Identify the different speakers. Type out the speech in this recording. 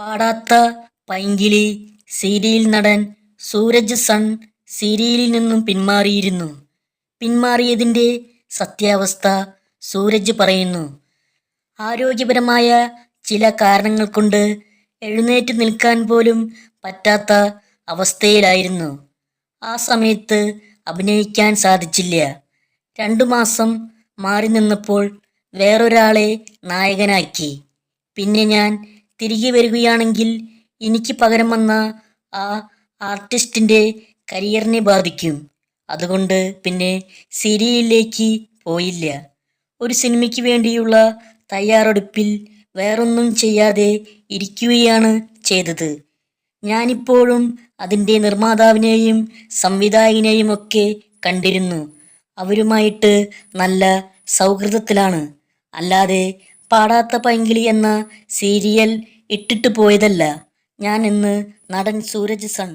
Speaker 1: പാടാത്ത പൈങ്കിളി serial നടൻ Sooraj sun സീരിയലിൽ നിന്നും പിന്മാറിയിരുന്നു. പിന്മാറിയതിന്റെ സത്യാവസ്ഥ സൂരജ് പറയുന്നു. ആരോഗ്യപരമായ ചില കാരണങ്ങൾ കൊണ്ട് എഴുന്നേറ്റ് നിൽക്കാൻ പോലും പറ്റാത്ത അവസ്ഥയിലായിരുന്നു. ആ സമയത്ത് അഭിനയിക്കാൻ സാധിച്ചില്ല. രണ്ടു മാസം മാറി നിന്നപ്പോൾ വേറൊരാളെ നായകനാക്കി. പിന്നെ ഞാൻ തിരികെ വരികയാണെങ്കിൽ എനിക്ക് പകരം വന്ന ആ ആർട്ടിസ്റ്റിന്റെ കരിയറിനെ ബാധിക്കും. അതുകൊണ്ട് പിന്നെ സീരിയലിലേക്ക് പോയില്ല. ഒരു സിനിമയ്ക്ക് വേണ്ടിയുള്ള തയ്യാറെടുപ്പിൽ വേറൊന്നും ചെയ്യാതെ ഇരിക്കുകയാണ് ചെയ്തത്. ഞാനിപ്പോഴും അതിന്റെ നിർമ്മാതാവിനെയും സംവിധായകനെയും ഒക്കെ കണ്ടിരുന്നു. അവരുമായിട്ട് നല്ല സൗഹൃദത്തിലാണ്. അല്ലാതെ പാടാത്ത പൈങ്കിളി എന്ന സീരിയൽ ഇട്ടിട്ട് പോയതല്ല. ഞാൻ ഇന്ന് നടൻ സൂരജ് സൺ.